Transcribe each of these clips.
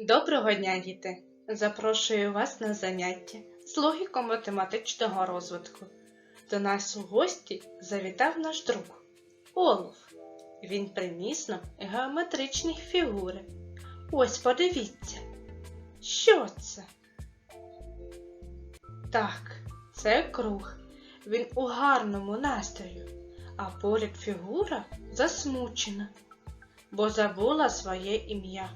Доброго дня, діти! Запрошую вас на заняття з логіко-математичного розвитку. До нас у гості завітав наш друг Олов. Він приніс нам геометричні фігури. Ось подивіться. Що це? Так, це круг. Він у гарному настрою, а поряд фігура засмучена, бо забула своє ім'я.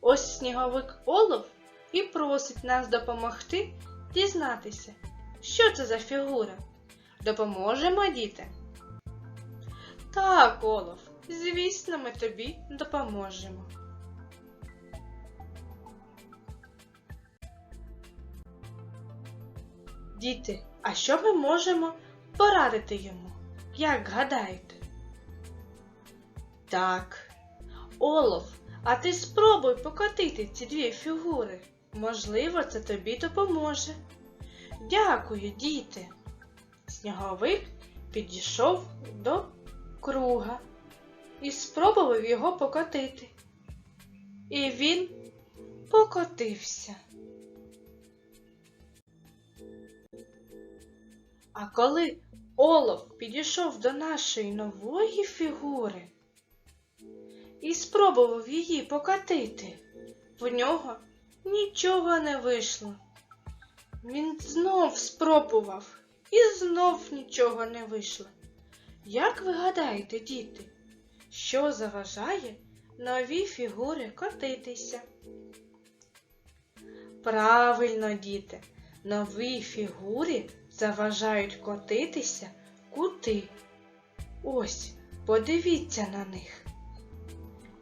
Ось сніговик Олов і просить нас допомогти дізнатися, що це за фігура. Допоможемо, діти? Так, Олов, звісно, ми тобі допоможемо. Діти, а що ми можемо порадити йому? Як гадаєте? Так, Олов, а ти спробуй покотити ці дві фігури. Можливо, це тобі допоможе. Дякую, діти. Сніговик підійшов до круга і спробував його покотити. І він покотився. А коли Олов підійшов до нашої нової фігури, і спробував її покатити. В нього нічого не вийшло. Він знов спробував і знов нічого не вийшло. Як ви гадаєте, діти, що заважає новій фігурі котитися? Правильно, діти, новій фігурі заважають котитися кути. Ось, подивіться на них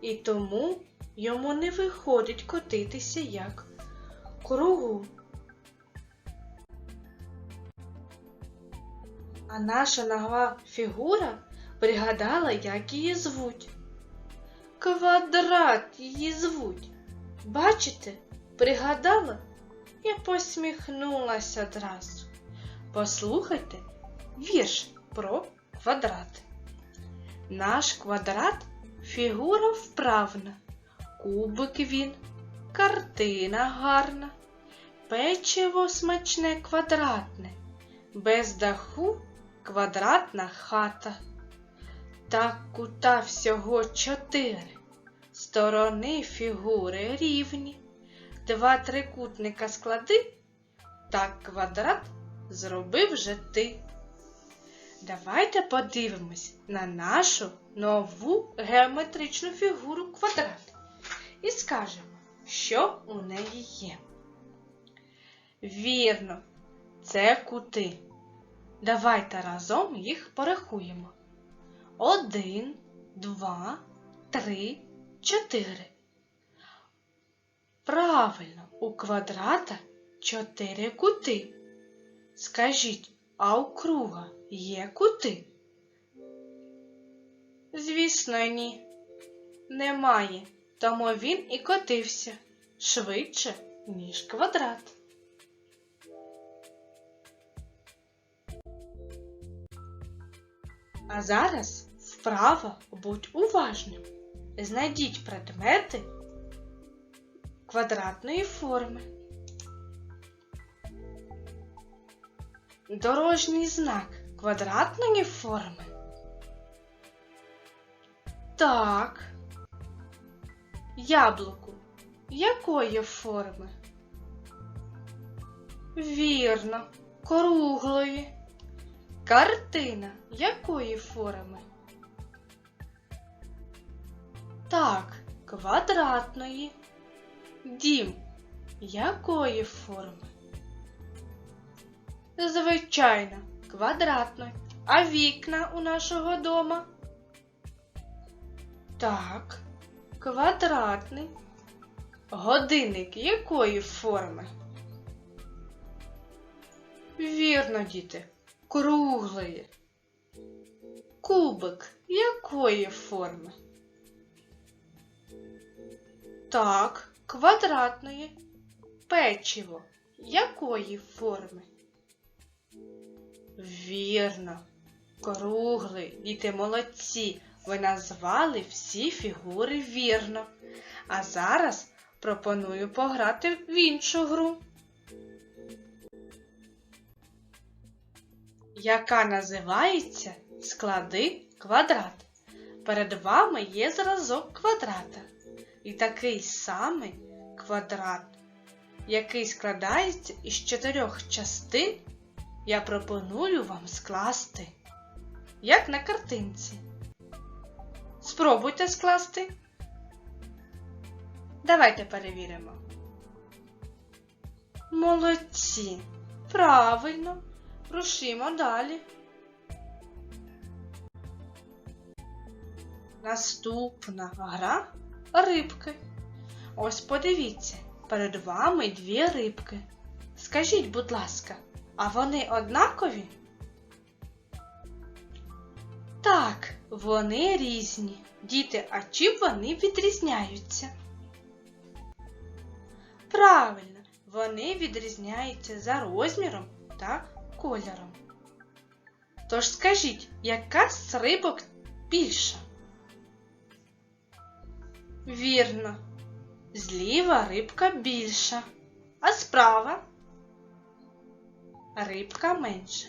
і тому йому не виходить котитися як кругу. А наша нова фігура пригадала, як її звуть. Квадрат її звуть. Бачите, пригадала і посміхнулася одразу. Послухайте вірш про квадрат. Наш квадрат Фігура вправна, кубик він, картина гарна, печиво смачне квадратне, без даху квадратна хата. Так кута всього чотири, сторони фігури рівні, два трикутника склади, так квадрат зробив же ти. Давайте подивимось на нашу нову геометричну фігуру квадрат і скажемо, що у неї є. Вірно, це кути. Давайте разом їх порахуємо. Один, два, три, чотири. Правильно, у квадрата чотири кути. Скажіть, а у круга є кути? Звісно, ні. Немає, тому він і котився швидше, ніж квадрат. А зараз вправо будь уважним. Знайдіть предмети квадратної форми. Дорожній знак квадратної форми. Так. Яблуко якої форми? Вірно, круглої. Картина якої форми? Так, квадратної. Дім якої форми? Звичайно, квадратної. А вікна у нашого дома? Так, квадратний. Годинник якої форми? Вірно, діти, круглої. Кубик якої форми? Так, квадратної. Печиво якої форми? Вірно, круглий, діти молодці. Ви назвали всі фігури вірно. А зараз пропоную пограти в іншу гру. Яка називається Склади квадрат. Перед вами є зразок квадрата. І такий самий квадрат, який складається із чотирьох частин, я пропоную вам скласти, як на картинці. Спробуйте скласти. Давайте перевіримо. Молодці. Правильно. Рушимо далі. Наступна гра рибки. Ось подивіться, перед вами дві рибки. Скажіть, будь ласка, а вони однакові? Так, вони різні. Діти, а чим вони відрізняються? Правильно, вони відрізняються за розміром та кольором. Тож скажіть, яка з рибок більша? Вірно, зліва рибка більша, а справа рибка менша.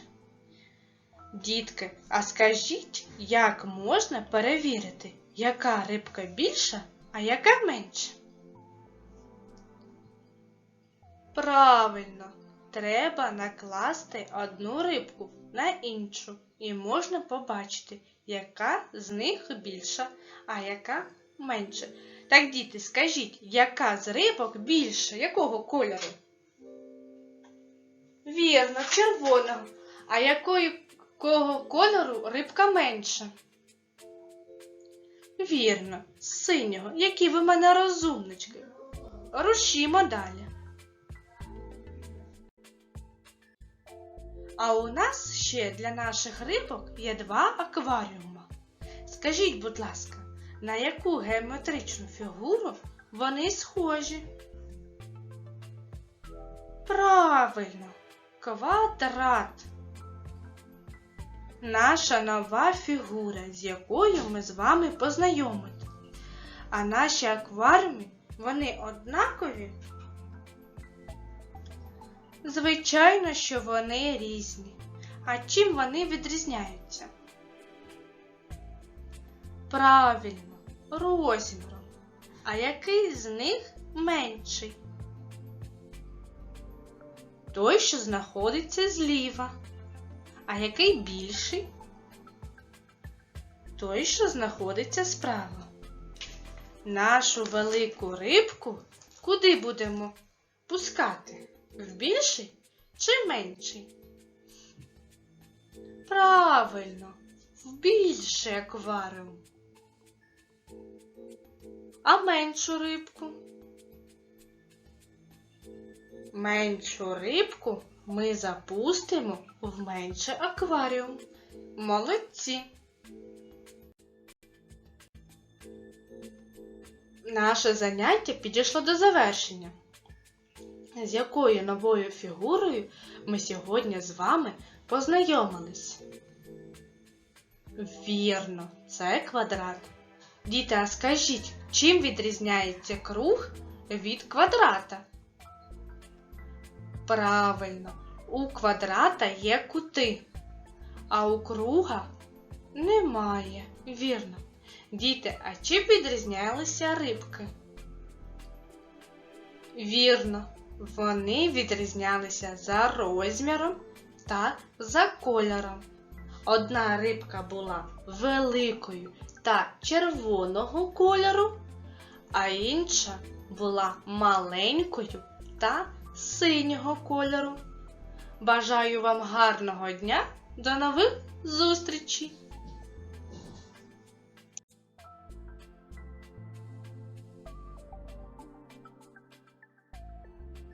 Дітки, а скажіть, як можна перевірити, яка рибка більша, а яка менша? Правильно, треба накласти одну рибку на іншу, і можна побачити, яка з них більша, а яка менша. Так, діти, скажіть, яка з рибок більша? Якого кольору? Вірно, червоного. А якої кого кольору рибка менша? Вірно, синього. Які ви мене розумнички. Рушімо далі. А у нас ще для наших рибок є два акваріума. Скажіть, будь ласка, на яку геометричну фігуру вони схожі? Правильно, квадрат. Наша нова фігура, з якою ми з вами познайомились. А наші акваріуми, вони однакові? Звичайно, що вони різні. А чим вони відрізняються? Правильно, розміром. А який з них менший? Той, що знаходиться зліва. А який більший? Той, що знаходиться справа. Нашу велику рибку куди будемо пускати? В більший чи менший? Правильно, в більший акваріум. А меншу рибку? Меншу рибку ми запустимо в менший акваріум. Молодці! Наше заняття підійшло до завершення. З якою новою фігурою ми сьогодні з вами познайомились? Вірно, це квадрат. Діти, а скажіть, чим відрізняється круг від квадрата? Правильно, у квадрата є кути, а у круга немає. Вірно. Діти, а чим відрізнялися рибки? Вірно, вони відрізнялися за розміром та за кольором. Одна рибка була великою та червоного кольору, а інша була маленькою та синього кольору. Бажаю вам гарного дня! До нових зустрічей!